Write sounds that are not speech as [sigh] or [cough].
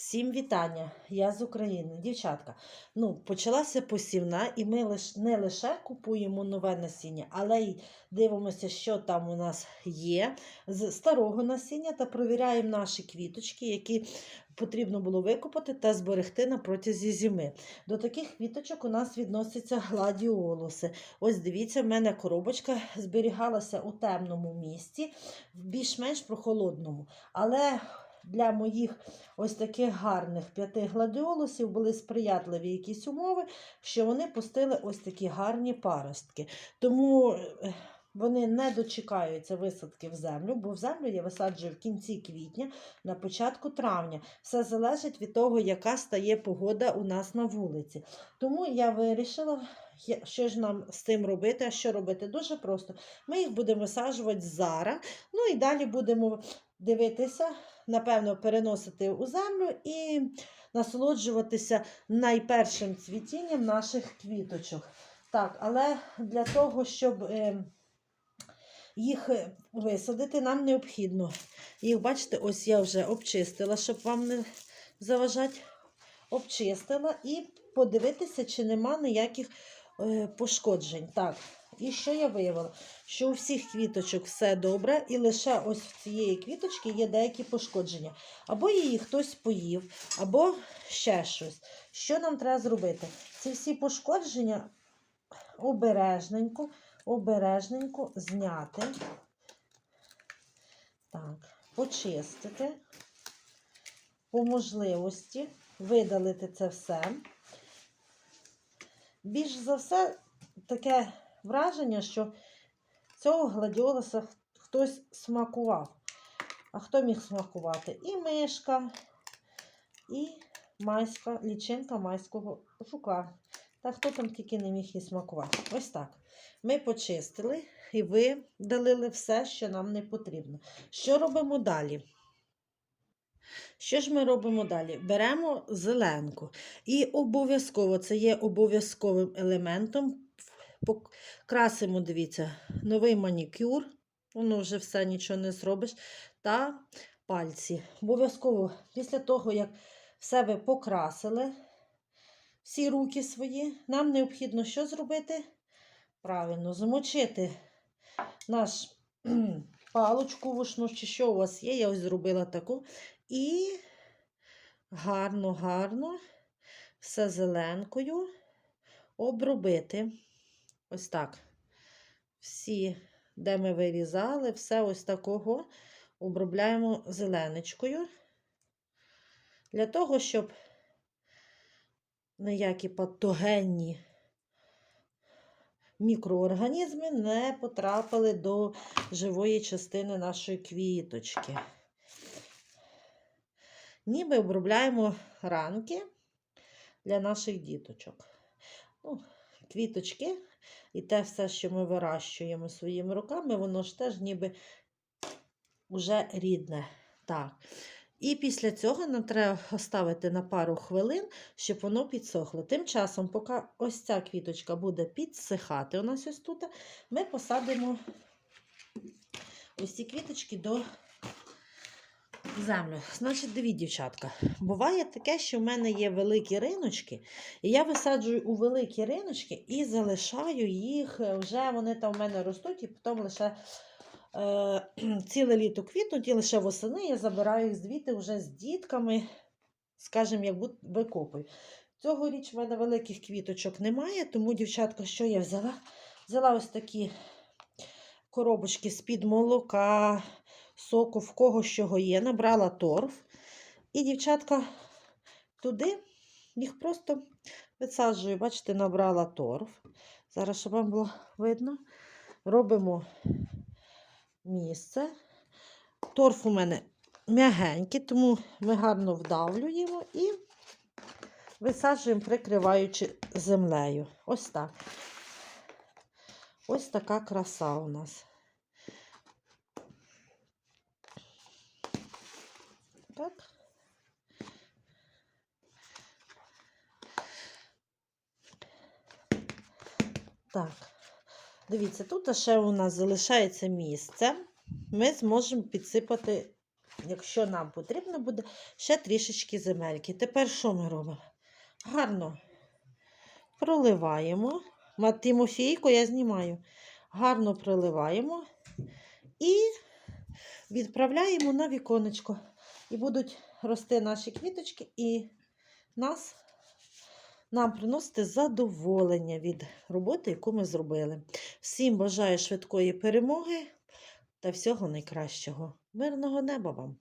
Всім вітання! Я з України. Дівчатка, ну, почалася посівна, і ми лиш, не лише купуємо нове насіння, але й дивимося, що там у нас є з старого насіння та провіряємо наші квіточки, які потрібно було викопати та зберегти на протязі зими. До таких квіточок у нас відносяться гладіолуси. Ось дивіться, в мене коробочка зберігалася у темному місці, більш-менш прохолодному. Але для моїх ось таких гарних п'яти гладіолусів були сприятливі якісь умови, що вони пустили ось такі гарні паростки. Тому е, вони не дочекаються висадки в землю, бо в землю я висаджую в кінці квітня, на початку травня. Все залежить від того, яка стає погода у нас на вулиці. Тому я вирішила, що ж нам з цим робити. А що робити? Дуже просто. Ми їх будемо висаджувати зараз. Ну і далі будемо дивитися, напевно, переносити у землю і насолоджуватися найпершим цвітінням наших квіточок. Так, але для того, щоб е, їх е, висадити, нам необхідно. Їх, бачите, ось я вже обчистила, щоб вам не заважати. Обчистила і подивитися, чи нема ніяких е, пошкоджень. Так, і що я виявила? Що у всіх квіточок все добре, і лише ось в цієї квіточки є деякі пошкодження. Або її хтось поїв, або ще щось. Що нам треба зробити? Ці всі пошкодження обережненько, обережненько зняти. Так, почистити, по можливості видалити це все. Більш за все, таке враження, що цього гладіолуса хтось смакував. А хто міг смакувати? І мишка, і майська, лічинка майського жука. Та хто там тільки не міг і смакувати. Ось так. Ми почистили і видалили все, що нам не потрібно. Що робимо далі? Що ж ми робимо далі? Беремо зеленку. І обов'язково, це є обов'язковим елементом. Красимо, дивіться, новий манікюр, воно вже все нічого не зробиш. Та пальці. Обов'язково, після того, як все ви покрасили, всі руки свої, нам необхідно що зробити? Правильно, замочити наш палочку вушну, чи що у вас є, я ось зробила таку. І гарно, гарно все зеленкою обробити. Ось так. Всі, де ми вирізали, все ось такого обробляємо зеленочкою. Для того, щоб ніякі патогенні мікроорганізми не потрапили до живої частини нашої квіточки. Ніби обробляємо ранки для наших діточок. Ну, квіточки і те все, що ми вирощуємо своїми руками, воно ж теж ніби вже рідне. Так. І після цього нам треба оставити на пару хвилин, щоб воно підсохло. Тим часом, поки ось ця квіточка буде підсихати у нас ось тут, ми посадимо ось ці квіточки до землю. Значить, дивіть, дівчатка, буває таке, що в мене є великі риночки, і я висаджую у великі риночки і залишаю їх, е, вже вони там в мене ростуть, і потім лише е, [clears throat] ціле літо квітнуть, і лише восени я забираю їх звідти вже з дітками, скажімо, як викопую. Цьогоріч в мене великих квіточок немає, тому, дівчатка, що я взяла? Взяла ось такі коробочки з-під молока, соку, в кого чого є, набрала торф. І, дівчатка, туди їх просто висаджую. Бачите, набрала торф. Зараз, щоб вам було видно, робимо місце. Торф у мене м'ягенький, тому ми гарно вдавлюємо і висаджуємо, прикриваючи землею. Ось так. Ось така краса у нас. Так. Так. Дивіться, тут ще у нас залишається місце. Ми зможемо підсипати якщо нам потрібно буде, ще трішечки земельки. Тепер що ми робимо? Гарно проливаємо. Тимофійко я знімаю. Гарно проливаємо і відправляємо на віконечко. І будуть рости наші квіточки, і нас, нам приносити задоволення від роботи, яку ми зробили. Всім бажаю швидкої перемоги та всього найкращого. Мирного неба вам!